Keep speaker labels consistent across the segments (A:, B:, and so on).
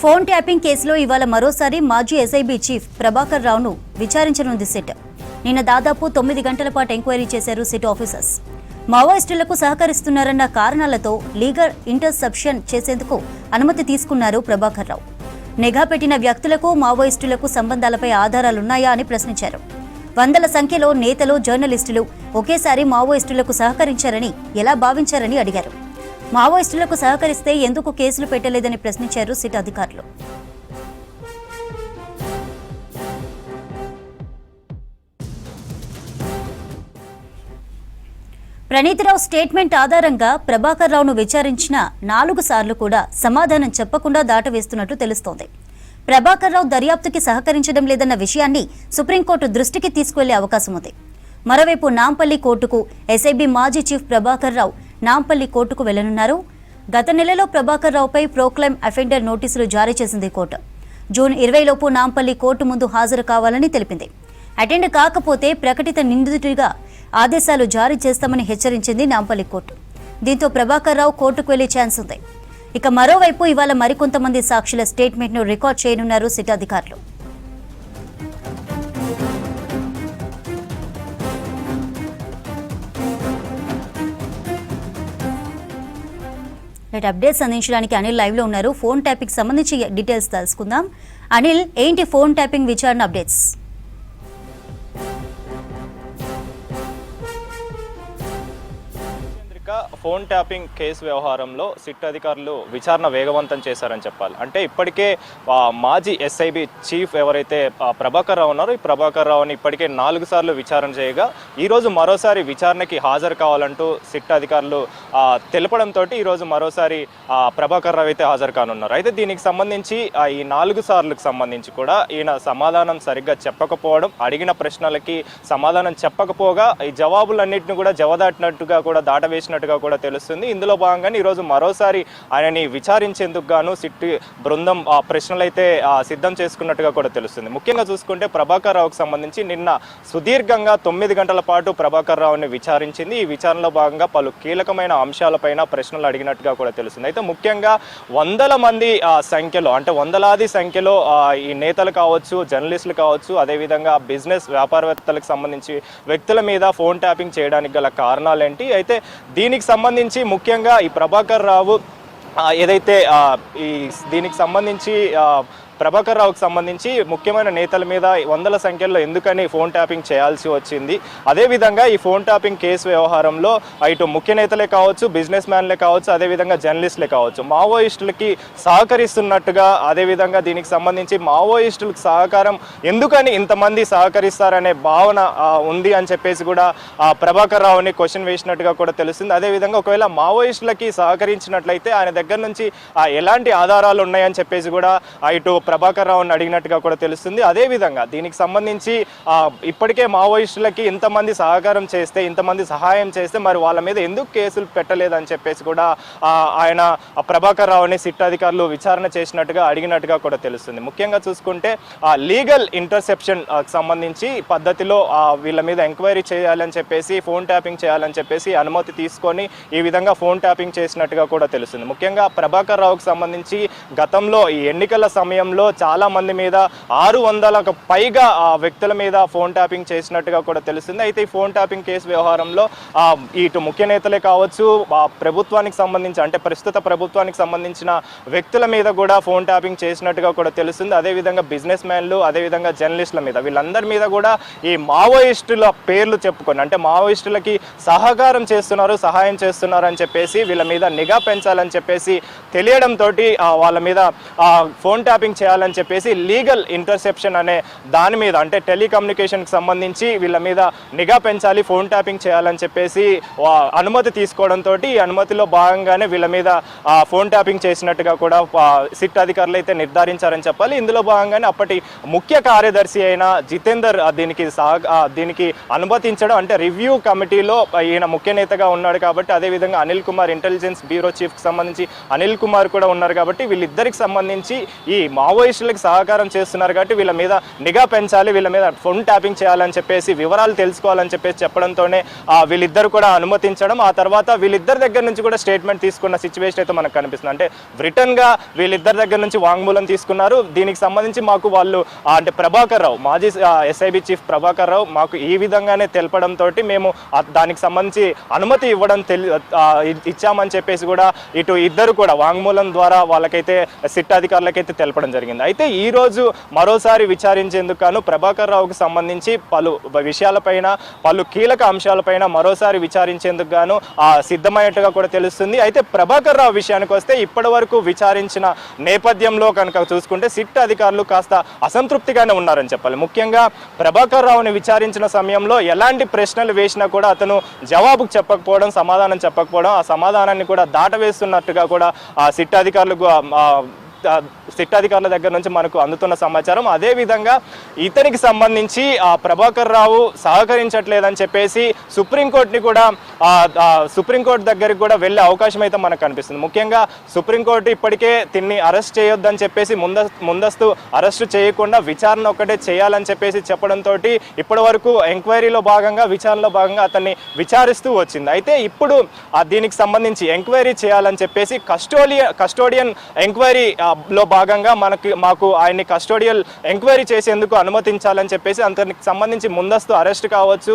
A: Phone tapping కేసులో ఇవాళ మరోసారి మాజీ ఎస్ఐబి చీఫ్ ప్రభాకర్ రావును విచారించనుంది సిట్. నిన్న దాదాపు తొమ్మిది గంటల పాటు ఎంక్వైరీ చేశారు సిట్ ఆఫీసర్స్. మావోయిస్టులకు సహకరిస్తున్నారన్న కారణాలతో లీగల్ ఇంటర్సెప్షన్ చేసేందుకు అనుమతి తీసుకున్నారు ప్రభాకర్ రావు. నిఘా పెట్టిన వ్యక్తులకు మావోయిస్టులకు సంబంధాలపై ఆధారాలున్నాయా అని ప్రశ్నించారు. వందల సంఖ్యలో నేతలు జర్నలిస్టులు ఒకేసారి మావోయిస్టులకు సహకరించారని ఎలా భావించారని అడిగారు. మావోయిస్టులకు సహకరిస్తే ఎందుకు కేసులు పెట్టలేదని ప్రశ్నించారు సిట్ అధికారులు. ప్రణీతిరావు స్టేట్మెంట్ ఆధారంగా ప్రభాకర్ రావును విచారించిన నాలుగు సార్లు కూడా సమాధానం చెప్పకుండా దాటవేస్తున్నట్లు తెలుస్తోంది. ప్రభాకర్ రావు దర్యాప్తుకి సహకరించడం లేదన్న విషయాన్ని సుప్రీంకోర్టు దృష్టికి తీసుకువెళ్ళే అవకాశం ఉంది మరోవైపు నాంపల్లి కోర్టుకు ఎస్ఐబి మాజీ చీఫ్ ప్రభాకర్ రావు నాంపల్లి కోర్టుకు వెళ్ళనున్నారు. గత నెలలో ప్రభాకర్ రావుపై ప్రోక్లైమ్ అఫెండర్ నోటీసులు జారీ చేసింది కోర్టు. జూన్ ఇరవైలోపు నాంపల్లి కోర్టు ముందు హాజరు కావాలని తెలిపింది. అటెండ్ కాకపోతే ప్రకటిత నిందితుడిగా ఆదేశాలు జారీ చేస్తామని హెచ్చరించింది నాంపల్లి కోర్టు. దీంతో ప్రభాకర్ రావు కోర్టుకు వెళ్ళే ఛాన్స్ ఉంది. ఇక మరోవైపు ఇవాళ మరికొంతమంది సాక్షుల స్టేట్మెంట్ను రికార్డ్ చేయనున్నారు సిట్ అధికారులు. అప్డేట్ అప్డేట్స్ అందించడానికి అనిల్ లైవ్లో ఉన్నారు. ఫోన్ ట్యాపింగ్ సంబంధించి డీటెయిల్స్ తెలుసుకుందాం. అనిల్ ఏంటి ఫోన్ ట్యాపింగ్ విచారణ అప్డేట్స్
B: ఫోన్ ట్యాపింగ్ కేసు వ్యవహారంలో సిట్ అధికారులు విచారణ వేగవంతం చేశారని చెప్పాలి. అంటే ఇప్పటికే మాజీ ఎస్ఐబి చీఫ్ ఎవరైతే ప్రభాకర్ రావు ఉన్నారో ఈ ప్రభాకర్ రావుని ఇప్పటికే నాలుగు సార్లు విచారణ చేయగా ఈరోజు మరోసారి విచారణకి హాజరు కావాలంటూ సిట్ అధికారులు తెలపడంతో ఈరోజు మరోసారి ప్రభాకర్ రావు అయితే హాజరు కానున్నారు. అయితే దీనికి సంబంధించి ఈ నాలుగు సార్లకు సంబంధించి కూడా ఈయన సమాధానం సరిగ్గా చెప్పకపోవడం అడిగిన ప్రశ్నలకి సమాధానం చెప్పకపోగా ఈ జవాబులన్నింటిని కూడా జవదాటినట్టుగా కూడా దాటవేసినట్టుగా కూడా తెలుస్తుంది. ఇందులో భాగంగానే ఈరోజు మరోసారి ఆయనని విచారించేందుకు గాను సిట్ బృందం ఆ ప్రశ్నలు అయితే సిద్ధం చేసుకున్నట్టుగా కూడా తెలుస్తుంది. ముఖ్యంగా చూసుకుంటే ప్రభాకర్ రావుకు సంబంధించి నిన్న సుదీర్ఘంగా తొమ్మిది గంటల పాటు ప్రభాకర్ రావుని విచారించింది. ఈ విచారణలో భాగంగా పలు కీలకమైన అంశాలపైన ప్రశ్నలు అడిగినట్టుగా కూడా తెలుస్తుంది. అయితే ముఖ్యంగా వందల మంది ఆ, సంఖ్యలో అంటే వందలాది సంఖ్యలో ఈ నేతలు కావచ్చు జర్నలిస్టులు కావచ్చు అదేవిధంగా బిజినెస్ వ్యాపారవేత్తలకు సంబంధించి వ్యక్తుల మీద ఫోన్ ట్యాపింగ్ చేయడానికి గల కారణాలేంటి? అయితే దీనికి సంబంధించి సంబంధించి ముఖ్యంగా ఈ ప్రభాకర్ రావు ఏదైతే ఈ దీనికి సంబంధించి ప్రభాకర్ రావుకు సంబంధించి ముఖ్యమైన నేతల మీద వందల సంఖ్యలో ఎందుకని ఫోన్ ట్యాపింగ్ చేయాల్సి వచ్చింది. అదేవిధంగా ఈ ఫోన్ ట్యాపింగ్ కేసు వ్యవహారంలో ఇటు ముఖ్య నేతలే కావచ్చు బిజినెస్ మ్యాన్లే కావచ్చు అదేవిధంగా జర్నలిస్టులే కావచ్చు. మావోయిస్టులకి సహకరిస్తున్నట్టుగా అదేవిధంగా దీనికి సంబంధించి మావోయిస్టులకు సహకారం ఎందుకని ఇంతమంది సహకరిస్తారనే భావన ఉంది అని చెప్పేసి కూడా ఆ, ప్రభాకర్ రావుని క్వశ్చన్ వేసినట్టుగా కూడా తెలుస్తుంది. అదేవిధంగా ఒకవేళ మావోయిస్టులకి సహకరించినట్లయితే ఆయన దగ్గర నుంచి ఎలాంటి ఆధారాలు ఉన్నాయని చెప్పేసి కూడా ఇటు ప్రభాకర్ రావుని అడిగినట్టుగా కూడా తెలుస్తుంది. అదేవిధంగా దీనికి సంబంధించి ఇప్పటికే మావోయిస్టులకి ఇంతమంది సహకారం చేస్తే ఇంతమంది సహాయం చేస్తే మరి వాళ్ళ మీద ఎందుకు కేసులు పెట్టలేదని చెప్పేసి కూడా ఆయన ప్రభాకర్ రావుని సిట్ అధికారులు విచారణ చేసినట్టుగా అడిగినట్టుగా కూడా తెలుస్తుంది. ముఖ్యంగా చూసుకుంటే ఆ లీగల్ ఇంటర్సెప్షన్ సంబంధించి పద్ధతిలో వీళ్ళ మీద ఎంక్వైరీ చేయాలని చెప్పేసి ఫోన్ ట్యాపింగ్ చేయాలని చెప్పేసి అనుమతి తీసుకొని ఈ విధంగా ఫోన్ ట్యాపింగ్ చేసినట్టుగా కూడా తెలుస్తుంది. ముఖ్యంగా ప్రభాకర్ రావుకు సంబంధించి గతంలో ఈ ఎన్నికల సమయంలో చాలా మంది మీద ఆరు వందలకు పైగా ఆ, వ్యక్తుల మీద ఫోన్ ట్యాపింగ్ చేసినట్టుగా కూడా తెలుస్తుంది. అయితే ఈ ఫోన్ ట్యాపింగ్ కేసు వ్యవహారంలో ఇటు ముఖ్య నేతలే కావచ్చు ఆ, ప్రభుత్వానికి సంబంధించి అంటే ప్రస్తుత ప్రభుత్వానికి సంబంధించిన వ్యక్తుల మీద కూడా ఫోన్ ట్యాపింగ్ చేసినట్టుగా కూడా తెలుస్తుంది. అదేవిధంగా బిజినెస్ మ్యాన్లు అదేవిధంగా జర్నలిస్టుల మీద. వీళ్ళందరి మీద కూడా ఈ మావోయిస్టుల పేర్లు చెప్పుకొని అంటే మావోయిస్టులకి సహకారం చేస్తున్నారు సహాయం చేస్తున్నారు అని చెప్పేసి వీళ్ళ మీద నిఘా పెంచాలని చెప్పేసి తెలియడంతో వాళ్ళ మీద ఫోన్ ట్యాపింగ్ చేయాలని చెప్పేసి లీగల్ ఇంటర్సెప్షన్ అనే దాని మీద అంటే టెలికమ్యూనికేషన్కి సంబంధించి వీళ్ళ మీద నిఘా పెంచాలి ఫోన్ ట్యాపింగ్ చేయాలని చెప్పేసి అనుమతి తీసుకోవడంతో ఈ అనుమతిలో భాగంగానే వీళ్ళ మీద ఫోన్ ట్యాపింగ్ చేసినట్టుగా కూడా సిట్ అధికారులు అయితే నిర్ధారించారని చెప్పాలి. ఇందులో భాగంగానే అప్పటి ముఖ్య కార్యదర్శి అయిన జితేందర్ దీనికి దీనికి అనుమతించడం అంటే రివ్యూ కమిటీలో ఈయన ముఖ్య నేతగా ఉన్నాడు కాబట్టి అదేవిధంగా అనిల్ కుమార్ ఇంటెలిజెన్స్ బ్యూరో చీఫ్కి సంబంధించి అనిల్ కుమార్ కూడా ఉన్నారు కాబట్టి వీళ్ళిద్దరికి సంబంధించి ఈ మావోయిస్టులకు సహకారం చేస్తున్నారు కాబట్టి వీళ్ళ మీద నిఘా పెంచాలి వీళ్ళ మీద ఫోన్ ట్యాపింగ్ చేయాలని చెప్పేసి వివరాలు తెలుసుకోవాలని చెప్పేసి చెప్పడంతోనే వీళ్ళిద్దరు కూడా అనుమతించడం ఆ తర్వాత వీళ్ళిద్దరి దగ్గర నుంచి కూడా స్టేట్మెంట్ తీసుకున్న సిచ్యువేషన్ అయితే మనకు కనిపిస్తుంది. అంటే written వీళ్ళిద్దరి దగ్గర నుంచి వాంగ్మూలం తీసుకున్నారు. దీనికి సంబంధించి మాకు వాళ్ళు అంటే ప్రభాకర్ రావు మాజీ ఎస్ఐబి చీఫ్ ప్రభాకర్ రావు మాకు ఈ విధంగానే తెలపడంతో మేము దానికి సంబంధించి అనుమతి ఇవ్వడం తెలి ఇచ్చామని చెప్పేసి కూడా ఇటు ఇద్దరు కూడా వాంగ్మూలం ద్వారా వాళ్ళకైతే సిట్ అధికారులకైతే తెలపడం జరిగింది. జరిగింది. అయితే ఈరోజు మరోసారి విచారించేందుకు గాను ప్రభాకర్ రావుకు సంబంధించి పలు విషయాలపైన పలు కీలక అంశాలపైన మరోసారి విచారించేందుకు గాను సిద్ధమయ్యేట్టుగా సిద్ధమైనట్టుగా కూడా తెలుస్తుంది. అయితే ప్రభాకర్ రావు విషయానికి వస్తే ఇప్పటి వరకు విచారించిన నేపథ్యంలో కనుక చూసుకుంటే సిట్ అధికారులు కాస్త అసంతృప్తిగానే ఉన్నారని చెప్పాలి. ముఖ్యంగా ప్రభాకర్ రావుని విచారించిన సమయంలో ఎలాంటి ప్రశ్నలు వేసినా కూడా అతను జవాబు చెప్పకపోవడం సమాధానం చెప్పకపోవడం ఆ సమాధానాన్ని కూడా దాటవేస్తున్నట్టుగా కూడా ఆ సిట్ అధికారులకు సిట్ అధికారుల దగ్గర నుంచి మనకు అందుతున్న సమాచారం. అదే విధంగా ఇతనికి సంబంధించి ఆ ప్రభాకర్ రావు సహకరించట్లేదని చెప్పేసి సుప్రీంకోర్టుని కూడా సుప్రీంకోర్టు దగ్గరికి కూడా వెళ్ళే అవకాశం అయితే మనకు కనిపిస్తుంది. ముఖ్యంగా సుప్రీంకోర్టు ఇప్పటికే తిన్ని అరెస్ట్ చేయొద్దని చెప్పేసి ముంద ముందస్తు అరెస్ట్ చేయకుండా విచారణ ఒకటే చేయాలని చెప్పేసి చెప్పడంతో ఇప్పటి వరకు ఎంక్వైరీలో భాగంగా విచారణలో భాగంగా అతన్ని విచారిస్తూ వచ్చింది. అయితే ఇప్పుడు ఆ దీనికి సంబంధించి ఎంక్వైరీ చేయాలని చెప్పేసి కస్టోడియన్ కస్టోడియన్ ఎంక్వైరీ ఆ, భాగంగా మనకి మాకు ఆయన్ని కస్టోడియల్ ఎంక్వైరీ చేసేందుకు అనుమతించాలని చెప్పేసి అతనికి సంబంధించి ముందస్తు అరెస్ట్ కావచ్చు.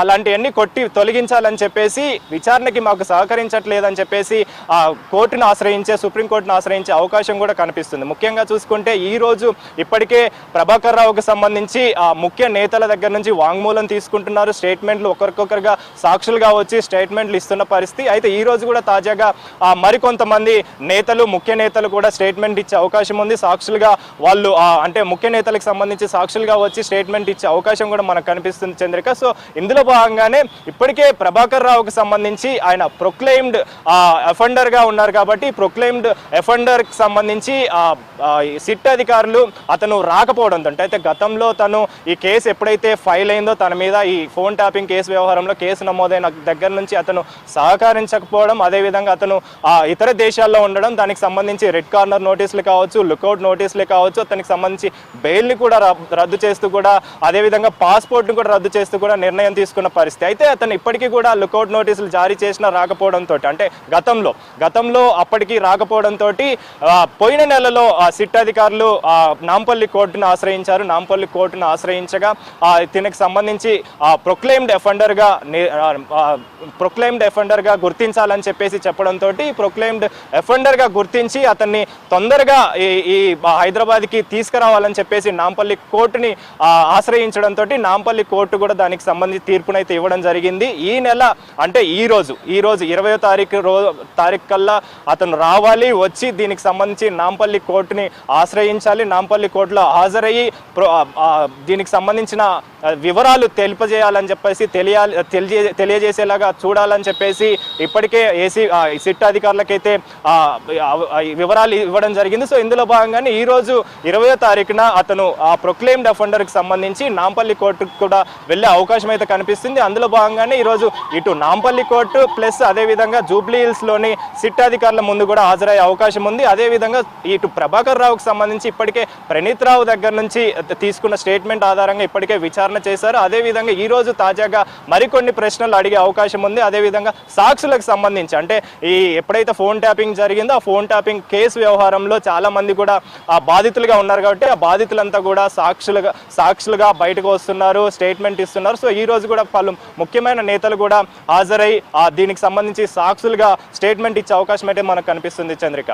B: అలాంటివన్నీ కొట్టి తొలగించాలని చెప్పేసి విచారణకి మాకు సహకరించట్లేదని చెప్పేసి ఆ, కోర్టును ఆశ్రయించే సుప్రీంకోర్టును ఆశ్రయించే అవకాశం కూడా కనిపిస్తుంది. ముఖ్యంగా చూసుకుంటే ఈ రోజు ఇప్పటికే ప్రభాకర్ రావుకు సంబంధించి ఆ ముఖ్య నేతల దగ్గర నుంచి వాంగ్మూలం తీసుకుంటున్నారు. స్టేట్మెంట్లు ఒకరికొకరుగా సాక్షులుగా వచ్చి స్టేట్మెంట్లు ఇస్తున్న పరిస్థితి. అయితే ఈ రోజు కూడా తాజాగా మరికొంతమంది నేతలు ముఖ్య నేతలు కూడా స్టేట్మెంట్ ఇచ్చే అవకాశం ఉంది. సాక్షులుగా వాళ్ళు అంటే ముఖ్య నేతలకు సంబంధించి సాక్షులుగా వచ్చి స్టేట్మెంట్ ఇచ్చే అవకాశం కూడా మనకు కనిపిస్తుంది చంద్రిక. సో ఇందులో భాగంగానే ఇప్పటికే ప్రభాకర్ రావుకు సంబంధించి ఆయన ప్రొక్లెయిమ్డ్ ఎఫెండర్గా ఉన్నారు కాబట్టి ప్రొక్లెయిమ్డ్ ఎఫెండర్కి సంబంధించి సిట్ అధికారులు అతను రాకపోవడంతో అంటే అయితే గతంలో తను ఈ కేసు ఎప్పుడైతే ఫైల్ అయిందో తన మీద ఈ ఫోన్ ట్యాపింగ్ కేసు వ్యవహారంలో కేసు నమోదైన దగ్గర నుంచి అతను సహకరించకపోవడం అదేవిధంగా అతను ఇతర దేశాల్లో ఉండడం దానికి సంబంధించి రెడ్ కార్నర్ నోటీసులు కావచ్చు కావచ్చు లుకౌట్ నోటీసులు కావచ్చు అతనికి సంబంధించి బెయిల్ని కూడా రద్దు చేస్తూ కూడా అదేవిధంగా పాస్పోర్ట్ని కూడా రద్దు చేస్తూ కూడా నిర్ణయం తీసుకున్న పరిస్థితి. అయితే అతను ఇప్పటికీ కూడా లుకౌట్ నోటీసులు జారీ చేసినా రాకపోవడంతో అంటే గతంలో గతంలో అప్పటికి రాకపోవడంతో పోయిన నెలలో ఆ సిట్ అధికారులు నాంపల్లి కోర్టును ఆశ్రయించారు. నాంపల్లి కోర్టును ఆశ్రయించగా ఆ, దీనికి సంబంధించి ప్రొక్లెయిమ్డ్ ఎఫెండర్గా ప్రొక్లెయిమ్డ్ ఎఫెండర్గా గుర్తించాలని చెప్పేసి చెప్పడంతో ప్రొక్లెయిమ్డ్ ఎఫెండర్గా గుర్తించి అతన్ని తొందరగా ఈ ఈ హైదరాబాద్కి తీసుకురావాలని చెప్పేసి నాంపల్లి కోర్టుని ఆశ్రయించడంతో నాంపల్లి కోర్టు కూడా దానికి సంబంధించి తీర్పునైతే ఇవ్వడం జరిగింది. ఈ నెల అంటే ఈ రోజు ఈ రోజు ఇరవై తారీఖు రో తారీఖు కల్లా అతను రావాలి వచ్చి దీనికి సంబంధించి నాంపల్లి కోర్టుని ఆశ్రయించాలి. నాంపల్లి కోర్టులో హాజరయ్యి ప్రో- దీనికి సంబంధించిన వివరాలు తెలిపజేయాలని చెప్పేసి తెలియాలి తెలియజే తెలియజేసేలాగా చూడాలని చెప్పేసి ఇప్పటికే ఏసీ సిట్ అధికారులకైతే వివరాలు ఇవ్వడం జరిగింది. సో ఇందులో భాగంగానే ఈ రోజు ఇరవయో తారీఖున అతను ఆ ప్రొక్లెయిమ్డ్కి సంబంధించి నాంపల్లి కోర్టుకు కూడా వెళ్ళే అవకాశం అయితే కనిపిస్తుంది. అందులో భాగంగానే ఈరోజు ఇటు నాంపల్లి కోర్టు ప్లస్ అదేవిధంగా జూబ్లీ హిల్స్లోని సిట్ అధికారుల ముందు కూడా హాజరయ్యే అవకాశం ఉంది. అదేవిధంగా ఇటు ప్రభాకర్ రావుకు సంబంధించి ఇప్పటికే ప్రణీత్ రావు దగ్గర నుంచి తీసుకున్న స్టేట్మెంట్ ఆధారంగా ఇప్పటికే విచారణ చేశారు. అదేవిధంగా ఈరోజు తాజాగా మరికొన్ని ప్రశ్నలు అడిగే అవకాశం ఉంది. అదేవిధంగా సాక్షులకు సంబంధించి అంటే ఈ ఎప్పుడైతే ఫోన్ ట్యాపింగ్ జరిగిందో ఆ ఫోన్ ట్యాపింగ్ కేసు వ్యవహారంలో చాలా మంది కూడా ఆ బాధితులుగా ఉన్నారు కాబట్టి ఆ బాధితులంతా కూడా సాక్షులుగా సాక్షులుగా బయటకు వస్తున్నారు స్టేట్మెంట్ ఇస్తున్నారు. సో ఈ రోజు కూడా పలు ముఖ్యమైన నేతలు కూడా హాజరై ఆ దీనికి సంబంధించి సాక్షులుగా స్టేట్మెంట్ ఇచ్చే అవకాశం అయితే మనకు కనిపిస్తుంది చంద్రిక.